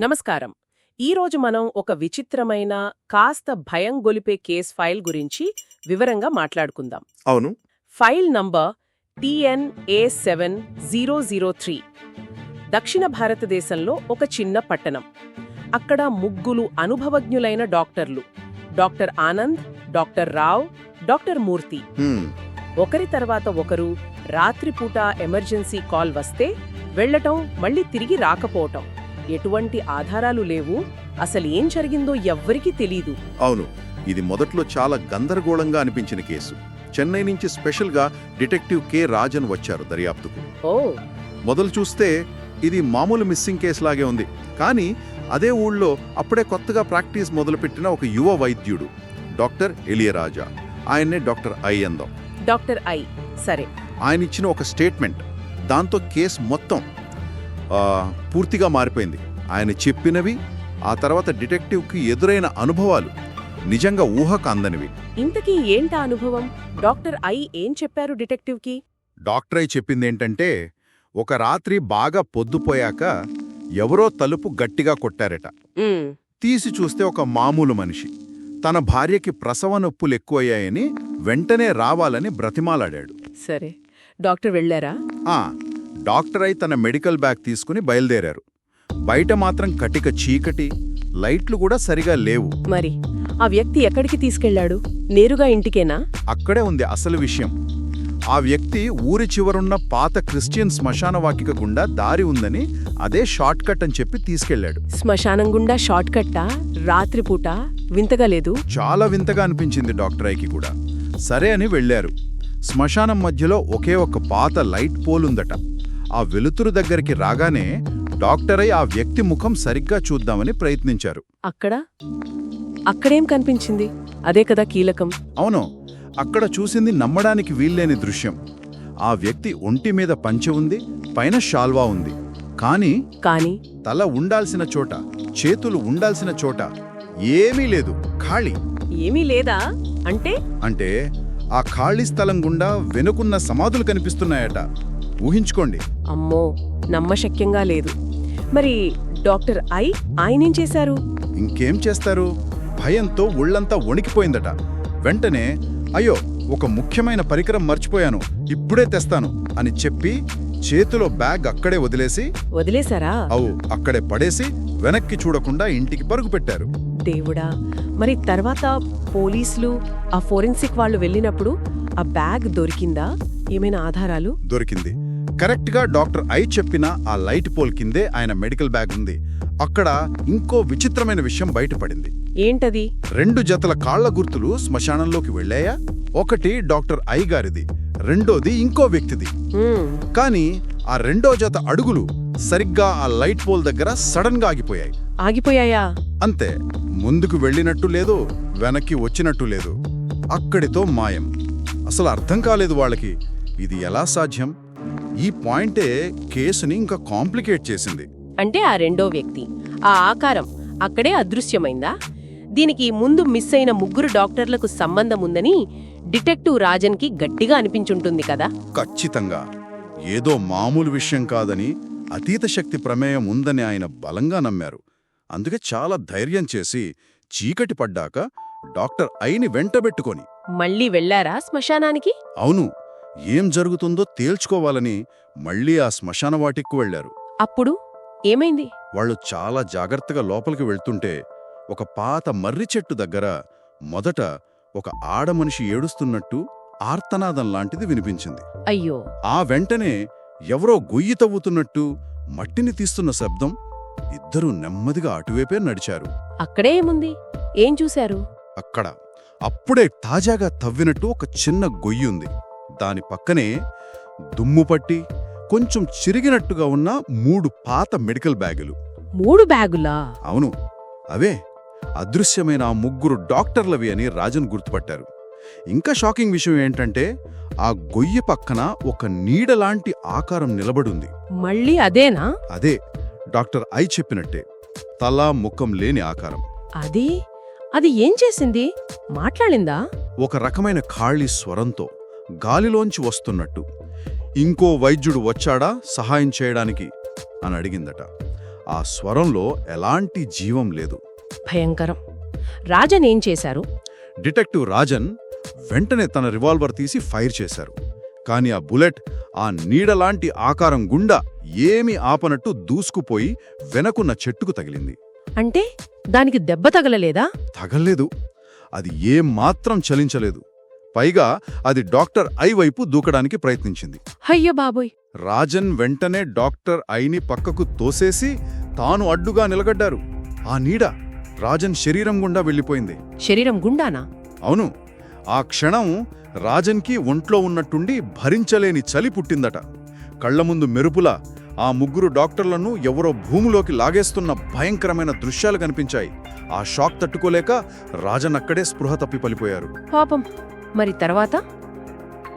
నమస్కారం. ఈరోజు మనం ఒక విచిత్రమైన కాస్త భయం గొలిపే కేస్ ఫైల్ గురించి వివరంగా మాట్లాడుకుందాం. అవును. File number TNA seven zero zero three. దక్షిణ భారతదేశంలో ఒక చిన్న పట్టణం. అక్కడ ముగ్గులు అనుభవజ్ఞులైన డాక్టర్లు. Doctor Anand doctor Rao doctor Murthy. ఒకరి తర్వాత ఒకరు రాత్రిపూట ఎమర్జెన్సీ కాల్ వస్తే వెళ్ళటం మళ్ళీ తిరిగి రాకపోవటం. ఎటువంటి ఆధారాలు లేవు. అసలు ఏం జరిగిందో ఎవ్వరికీ తెలీదు. అవును ఇది మొదట్లో చాలా గందరగోళంగా అనిపించిన కేసు. చెన్నై నుంచి స్పెషల్గా డిటెక్టివ్ కె. రాజన్ వచ్చారు దర్యాప్తుకు. ఓ! మొదలు చూస్తే ఇది మామూలు మిస్సింగ్ కేసులాగే ఉంది. కానీ అదే ఊళ్ళో అప్పుడే కొత్తగా ప్రాక్టీస్ మొదలుపెట్టిన ఒక యువ వైద్యుడు డాక్టర్ ఎలియరాజా. ఆయన్నే డాక్టర్ ఐ అందాం. డాక్టర్ ఐ సరే. ఆయన ఇచ్చిన ఒక స్టేట్మెంట్. దాంతో కేసు మొత్తం పూర్తిగా మారిపోయింది. ఆయన చెప్పినవి ఆ తర్వాత డిటెక్టివ్కి ఎదురైన అనుభవాలు నిజంగా ఊహకు అందనివి ఇంతకీ ఏంటా అనుభవం? డాక్టర్ ఐ ఏం చెప్పారు డిటెక్టివ్కి? డాక్టర్ అయి చెప్పిందేంటంటే ఒక రాత్రి బాగా పొద్దుపోయాక ఎవరో తలుపు గట్టిగా కొట్టారట. తీసి చూస్తే ఒక మామూలు మనిషి. తన భార్యకి ప్రసవ నొప్పులు ఎక్కువయ్యాయని వెంటనే రావాలని బ్రతిమాలాడాడు. సరే. డాక్టర్ వెళ్ళారా? డాక్టర్ అయి తన మెడికల్ బ్యాగ్ తీసుకుని బయలుదేరారు. బయట మాత్రం కటిక చీకటి లైట్లు కూడా సరిగా లేవు. మరి ఆ వ్యక్తి ఎక్కడికి తీసుకెళ్ళాడు నేరుగా ఇంటికేనా? అక్కడే ఉంది అసలు విషయం. ఆ వ్యక్తి ఊరి చివరున్న పాత క్రిస్టియన్ శ్మశాన వాకిక గుండా దారి ఉందని అదే షార్ట్ కట్ అని చెప్పి తీసుకెళ్ళాడు. శ్మశానం గుండా షార్ట్ కట్టా? రాత్రిపూట వింతగా లేదు? చాలా వింతగా అనిపించింది డాక్టర్ ఐకి కూడా. సరే అని వెళ్ళారు శ్మశానం మధ్యలో ఒకే ఒక పాత లైట్ పోల్ ఉందట ఆ వెలుతురు దగ్గరికి రాగానే డాక్టర్ అయి ఆ వ్యక్తి ముఖం సరిగ్గా చూద్దామని ప్రయత్నించారు. అక్కడ? అక్కడేం కనిపించింది? అదే కదా కీలకం. అవును అక్కడ చూసింది నమ్మడానికి వీల్లేని దృశ్యం. ఆ వ్యక్తి ఒంటి మీద పంచె ఉంది పైన షాల్వా ఉంది. కానీ కాని? తల ఉండాల్సిన చోట చేతులు ఉండాల్సిన చోట ఏమీ లేదు ఖాళీ. ఏమీ లేదా? అంటే? అంటే ఆ ఖాళీ స్థలం గుండా వెనుకున్న సమాధులు కనిపిస్తున్నాయట. ఊహించుకోండి. అమ్మో నమ్మశక్యంగా లేదు. మరి డాక్టర్ ఐ ఆయనేం చేశారు? ఇంకేం చేస్తారు? భయంతో ఒళ్ళంతా వణికిపోయిందట. వెంటనే అయ్యో ఒక ముఖ్యమైన పరికరం మర్చిపోయాను ఇప్పుడే తెస్తాను అని చెప్పి చేతిలో బ్యాగ్ అక్కడే వదిలేసి వదిలేశారా? అవు అక్కడే పడేసి వెనక్కి చూడకుండా ఇంటికి పరుగు పెట్టారు. దేవుడా మరి తర్వాత పోలీసులు ఆ ఫోరెన్సిక్ వాళ్ళు వెళ్ళినప్పుడు ఆ బ్యాగ్ దొరికిందా? ఏమైనా ఆధారాలు? దొరికింది. కరెక్ట్గా డాక్టర్ ఐ చెప్పిన ఆ లైట్ పోల్ కిందే ఆయన మెడికల్ బ్యాగ్ ఉంది. అక్కడ ఇంకో విచిత్రమైన విషయం బయటపడింది. ఏంటది? రెండు జతల కాళ్ళ గుర్తులు శ్మశానంలోకి వెళ్ళాయా? ఒకటి డాక్టర్ ఐ గారిది రెండోది ఇంకో వ్యక్తిది. కానీ ఆ రెండో జత అడుగులు సరిగ్గా ఆ లైట్ పోల్ దగ్గర సడన్గా ఆగిపోయాయి. ఆగిపోయాయా? అంతే ముందుకు వెళ్ళినట్టు లేదు వెనక్కి వచ్చినట్టు లేదు. అక్కడితో మాయం. అసలు అర్థం కాలేదు వాళ్ళకి ఇది ఎలా సాధ్యం? ఈ పాయింటే కేసుని ఇంకా కాంప్లికేట్ చేసింది. అంటే ఆ రెండో వ్యక్తి. ఆ ఆకారం అక్కడే అదృశ్యమైందా? దీనికి ముందు మిస్ అయిన ముగ్గురు డాక్టర్లకు సంబంధం ఉందని డిటెక్టివ్ రాజన్కి గట్టిగా అనిపించుంటుంది కదా? ఖచ్చితంగా. ఏదో మామూలు విషయం కాదని అతీత శక్తి ప్రమేయం ఉందని ఆయన బలంగా నమ్మారు. అందుకే చాలా ధైర్యం చేసి చీకటి పడ్డాక డాక్టర్ ఐని వెంటబెట్టుకొని. మళ్ళీ వెళ్ళారా శ్మశానానికి? అవును. ఏం జరుగుతుందో తేల్చుకోవాలని మళ్ళీ ఆ శ్మశాన వాటికి వెళ్ళారు అప్పుడు ఏమైంది? వాళ్ళు చాలా జాగ్రత్తగా లోపలికి వెళ్తుంటే ఒక పాత మర్రి చెట్టు దగ్గర మొదట ఒక ఆడమనిషి ఏడుస్తున్నట్టు ఆర్తనాదం లాంటిది వినిపించింది. అయ్యో! ఆ వెంటనే ఎవరో గొయ్యి తవ్వుతున్నట్టు మట్టిని తీస్తున్న శబ్దం ఇద్దరూ నెమ్మదిగా అటువైపే నడిచారు. అక్కడే ఏముంది? ఏం చూశారు? అక్కడ అప్పుడే తాజాగా తవ్వినట్టు ఒక చిన్న గొయ్యి ఉంది. దాని పక్కనే దుమ్ము పట్టి కొంచెం చిరిగినట్టుగా ఉన్న మూడు పాత మెడికల్ బ్యాగులు. మూడు బ్యాగులా? అవును. అవే. అదృశ్యమైన ఆ ముగ్గురు డాక్టర్లవి అని రాజన్ గుర్తుపట్టారు. ఇంకా షాకింగ్ విషయం ఏంటంటే ఆ గొయ్యి పక్కన ఒక నీడలాంటి ఆకారం నిలబడుంది. మళ్ళీ అదేనా? అదే. డాక్టర్ ఐ చెప్పినట్టే. తల ముఖం లేని ఆకారం. అది? అది ఏం చేసింది? మాట్లాడిందా? ఒక రకమైన ఖాళీ స్వరంతో. గాలిలోంచి వస్తున్నట్టు. ఇంకో వైద్యుడు వచ్చాడా? సహాయం చేయడానికి? అని అడిగిందట. ఆ స్వరంలో ఎలాంటి జీవం లేదు. భయంకరం. రాజన్ ఏం చేశారు? డిటెక్టివ్ రాజన్ వెంటనే తన రివాల్వర్ తీసి ఫైర్ చేశారు. కాని ఆ బుల్లెట్ ఆ నీడలాంటి ఆకారం గుండా ఏమీ ఆపనట్టు దూసుకుపోయి వెనకున్న చెట్టుకు తగిలింది. అంటే దానికి దెబ్బ తగలలేదా? తగల్లేదు. అది ఏం మాత్రం చలించలేదు. పైగా అది డాక్టర్ ఐ వైపు దూకడానికి ప్రయత్నించింది. అయ్య బాబోయ్! రాజన్ వెంటనే డాక్టర్ ఐని పక్కకు తోసేసి తాను అడ్డుగా నిలగడ్డారు. ఆ నీడ రాజన్ శరీరం గుండా వెళ్ళిపోయింది. శరీరం గుండానా? అవును. ఆ క్షణం రాజన్కి ఒంట్లో ఉన్నట్టుండి భరించలేని చలి పుట్టిందట. కళ్ళ ముందు మెరుపులా ఆ ముగ్గురు డాక్టర్లను ఎవరో భూమిలోకి లాగేస్తున్న భయంకరమైన దృశ్యాలు కనిపించాయి. ఆ షాక్ తట్టుకోలేక రాజన్ అక్కడే స్పృహ తప్పి పలిపోయారు పాపం. మరి తర్వాత?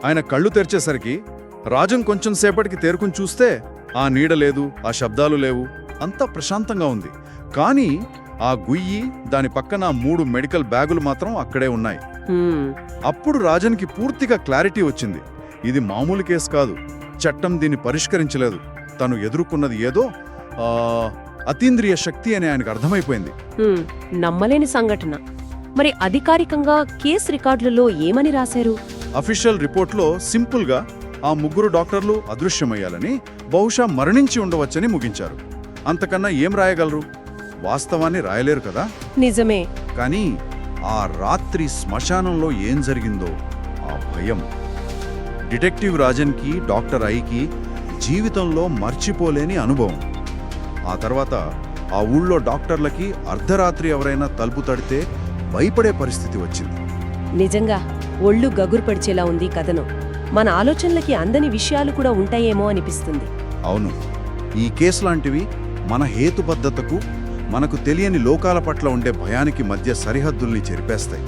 ఆయన కళ్ళు తెరిచేసరికి రాజన్ కొంచెం సేపటికి తేరుకుని చూస్తే ఆ నీడ లేదు ఆ శబ్దాలు లేవు అంతా ప్రశాంతంగా ఉంది. కానీ ఆ గుయ్యి దాని పక్కన మూడు మెడికల్ బ్యాగులు మాత్రం అక్కడే ఉన్నాయి. అప్పుడు రాజన్కి పూర్తిగా క్లారిటీ వచ్చింది. ఇది మామూలు కేసు కాదు. చట్టం దీన్ని పరిష్కరించలేదు. తను ఎదుర్కొన్నది ఏదో అతీంద్రియ శక్తి అని ఆయనకు అర్థమైపోయింది. నమ్మలేని సంఘటన. మరి అధికారికంగా కేస్ రికార్డులలో ఏమని రాశారు? అఫీషియల్ రిపోర్ట్లో సింపుల్గా ఆ ముగ్గురు డాక్టర్లు అదృశ్యమయ్యాలని బహుశా మరణించి ఉండవచ్చని ముగించారు. అంతకన్నా ఏం రాయగలరు? వాస్తవాన్ని రాయలేరు కదా? నిజమే. కానీ ఆ రాత్రి శ్మశానంలో ఏం జరిగిందో ఆ భయం. డిటెక్టివ్ రాజన్కి డాక్టర్ ఐకి జీవితంలో మర్చిపోలేని అనుభవం. ఆ తర్వాత ఆ ఊళ్ళో డాక్టర్లకి అర్ధరాత్రి ఎవరైనా తలుపు తడితే భయపడే పరిస్థితి వచ్చింది. నిజంగా ఒళ్ళు గగురు పడిచేలా ఉంది కథనం. మన ఆలోచనలకి అందని విషయాలు కూడా ఉంటాయేమో అనిపిస్తుంది. అవును. ఈ కేసు లాంటివి మన హేతుబద్ధతకు మనకు తెలియని లోకాల పట్ల ఉండే భయానికి మధ్య సరిహద్దుల్ని చెరిపేస్తాయి.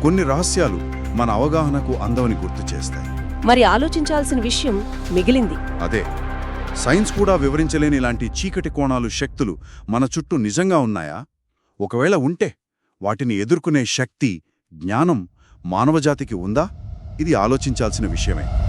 కొన్ని రహస్యాలు మన అవగాహనకు అందవని గుర్తు చేస్తాయి. మరి ఆలోచించాల్సిన విషయం మిగిలింది. అదే. సైన్స్ కూడా వివరించలేని ఇలాంటి చీకటి కోణాలు శక్తులు మన చుట్టూ నిజంగా ఉన్నాయా? ఒకవేళ ఉంటే వాటిని ఎదుర్కొనే శక్తి జ్ఞానం మానవజాతికి ఉందా? ఇది ఆలోచించాల్సిన విషయమే.